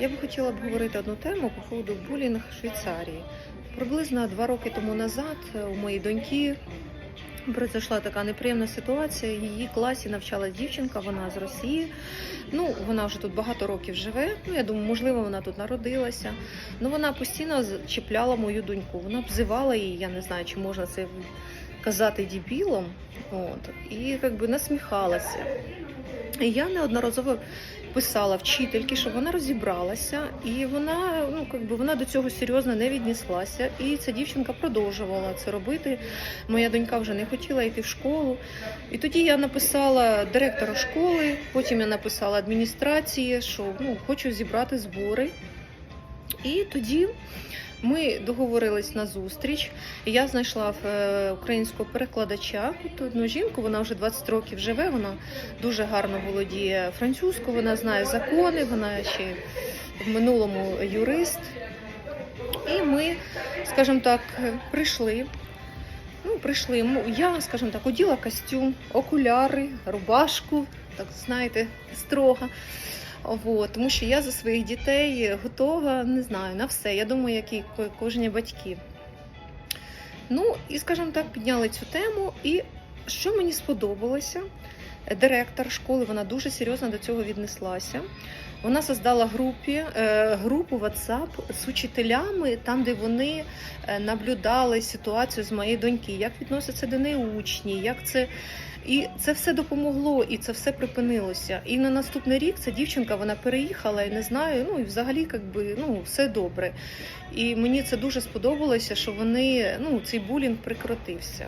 Я би хотіла б говорити одну тему по поводу булінг в Швейцарії. Приблизно два роки тому назад у моєї доньки произошла така неприємна ситуація. Її класі навчалась дівчинка, вона з Росії. Ну, вона вже тут багато років живе. Ну, я думаю, можливо, вона тут народилася. Ну, вона постійно чіпляла мою доньку. Вона обзивала її, я не знаю, чи можна це казати дебілом. От, і якби насміхалася. І я неодноразово писала вчительки, щоб вона розібралася, і вона ну якби вона до цього серйозно не віднеслася. І ця дівчинка продовжувала це робити. Моя донька вже не хотіла йти в школу. І тоді я написала директору школи, потім я написала адміністрації, що ну хочу зібрати збори. І тоді ми договорились на зустріч. Я знайшла е, українського перекладача, тут одну жінку, вона вже 20 років живе, вона дуже гарно володіє французькою, вона знає закони, вона ще в минулому юрист. І ми, скажімо так, прийшли. Ну, прийшли. Я, скажімо так, оділа костюм, окуляри, рубашку, так знаєте, строго. Вот, тому що я за своїх дітей готова, не знаю, на все. Я думаю, як і кожні батьки. Ну, і, скажімо так, підняли цю тему. І що мені сподобалося, директор школи вона дуже серйозно до цього віднеслася. Вона создала групі, е, групу WhatsApp з учителями, там, де вони е, наблюдали ситуацію з моєї доньки, як відносяться до неї учні, як це. І це все допомогло, і це все припинилося. І на наступний рік ця дівчинка вона переїхала, і не знаю. Ну і взагалі, якби ну все добре. І мені це дуже сподобалося, що вони ну цей булінг прекратився.